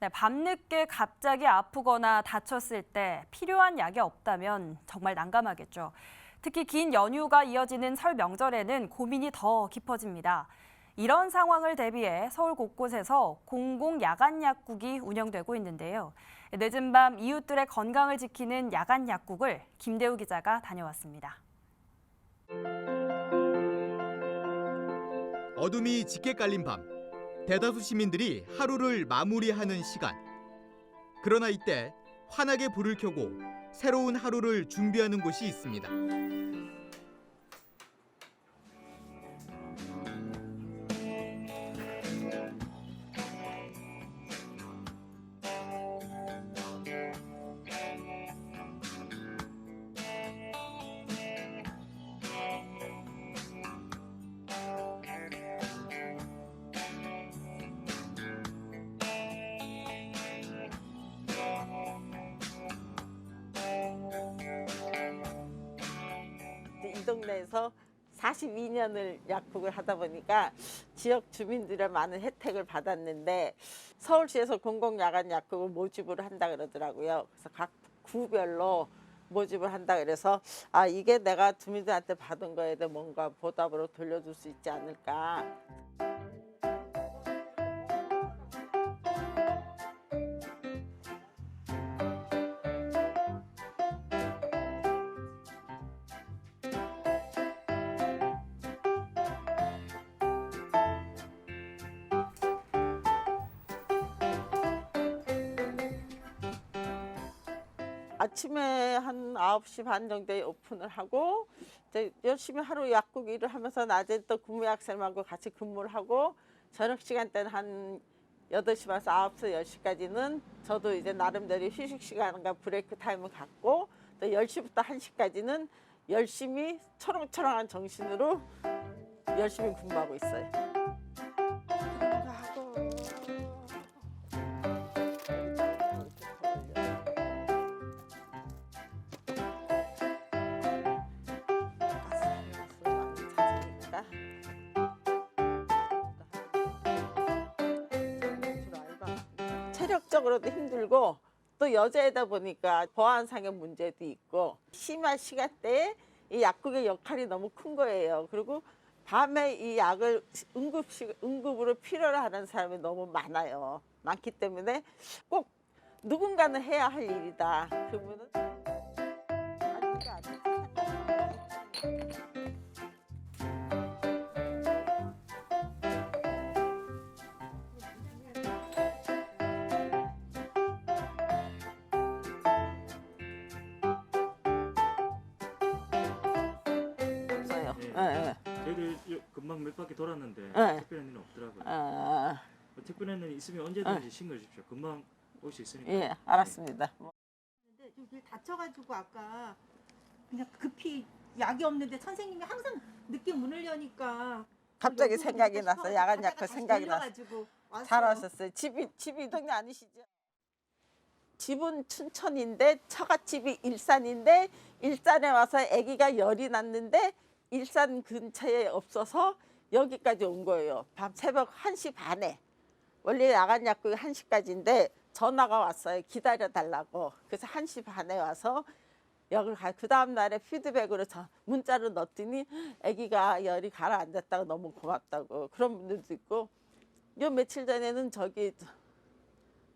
네, 밤늦게 갑자기 아프거나 다쳤을 때 필요한 약이 없다면 정말 난감하겠죠. 특히 긴 연휴가 이어지는 설 명절에는 고민이 더 깊어집니다. 이런 상황을 대비해 서울 곳곳에서 공공 야간 약국이 운영되고 있는데요. 늦은 밤 이웃들의 건강을 지키는 야간 약국을 김대우 기자가 다녀왔습니다. 어둠이 짙게 깔린 밤 대다수 시민들이 하루를 마무리하는 시간. 그러나 이때 환하게 불을 켜고 새로운 하루를 준비하는 곳이 있습니다 동네에서 42년을 약국을 하다 보니까 지역 주민들의 많은 혜택을 받았는데 서울시에서 공공야간 약국을 모집을 한다 그러더라고요. 그래서 각 구별로 모집을 한다 그래서 아 이게 내가 주민들한테 받은 거에 대해 뭔가 보답으로 돌려줄 수 있지 않을까. 아침에 한 9시 반 정도에 오픈을 하고 이제 열심히 하루 약국 일을 하면서 낮에 또 근무약생하고 같이 근무를 하고 저녁 시간대는 한 8시 반에서 9시, 10시까지는 저도 이제 나름대로 휴식 시간과 브레이크 타임을 갖고 또 10시부터 1시까지는 열심히 초롱초롱한 정신으로 열심히 근무하고 있어요. 체력적으로도 힘들고 또 여자이다 보니까 보안상의 문제도 있고 심한 시간대에 이 약국의 역할이 너무 큰 거예요. 그리고 밤에 이 약을 응급식 응급으로 필요로 하는 사람이 너무 많아요. 많기 때문에 꼭 누군가는 해야 할 일이다. 그러면은 아니 이게 아 예, 예. 저희들 요- 금방 몇 바퀴 돌았는데 네. 특별한 일은 없더라고요. 아, 뭐 특별한 일 있으면 언제든지 신고해 주십시오. 금방 올 수 있으니까. 예, 알았습니다. 근데 좀 다쳐가지고 아까 그냥 급히 약이 없는데 선생님이 항상 늦게 문을 여니까 갑자기 여기 생각이 나서 싶어가지고 야간 다시 생각이 나서 들려가지고 왔어요. 잘 하셨어요. 집이 집이 이 동네 아니시죠? 집은 춘천인데 처갓집이 일산인데 일산에 와서 아기가 열이 났는데 일산 근처에 없어서 여기까지 온 거예요. 밤 새벽 1시 반에. 원래 야간 약국이 1시까지인데 전화가 왔어요. 기다려 달라고. 그래서 1시 반에 와서 여기 가. 그 다음 날에 피드백으로 저 문자를 넣었더니 아기가 열이 가라앉았다고 너무 고맙다고 그런 분들도 있고 요 며칠 전에는 저기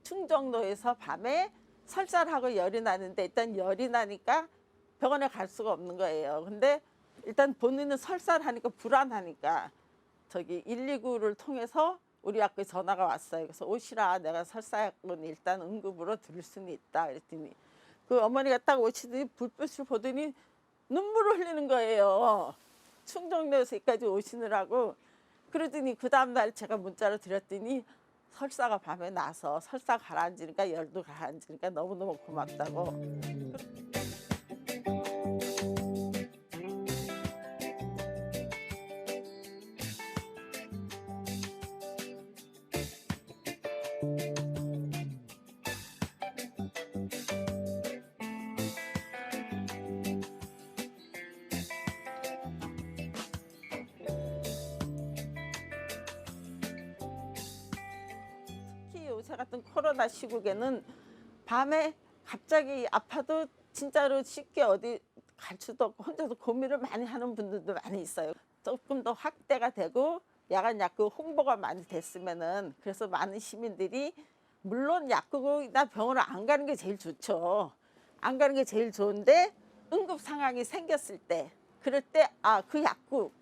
충정로에서 밤에 설사하고 열이 나는데 일단 열이 나니까 병원에 갈 수가 없는 거예요. 근데 일단 본인은 설사를 하니까 불안하니까 저기 119를 통해서 우리 학교에 전화가 왔어요. 그래서 오시라 내가 설사약은 일단 응급으로 드릴 수는 있다 그랬더니 그 어머니가 딱 오시더니 불빛을 보더니 눈물을 흘리는 거예요. 충정로에서 여기까지 오시느라고 그러더니 그 다음날 제가 문자로 드렸더니 설사가 밤에 나서 설사 가라앉으니까 열도 가라앉으니까 너무너무 고맙다고 같은 코로나 시국에는 밤에 갑자기 아파도 진짜로 쉽게 어디 갈 수도 없고 혼자서 고민을 많이 하는 분들도 많이 있어요. 조금 더 확대가 되고 야간 약국 홍보가 많이 됐으면은 그래서 많은 시민들이 물론 약국이나 병원을 안 가는 게 제일 좋죠. 안 가는 게 제일 좋은데 응급 상황이 생겼을 때 그럴 때 아 그 약국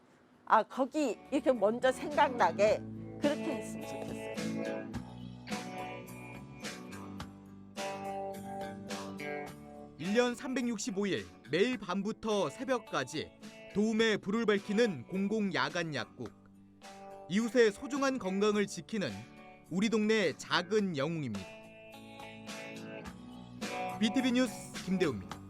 아 거기 이렇게 먼저 생각나게 그렇게 1년 365일 매일 밤부터 새벽까지 도움의 불을 밝히는 공공 야간 약국. 이웃의 소중한 건강을 지키는 우리 동네 작은 영웅입니다. BTV 뉴스 김대우입니다.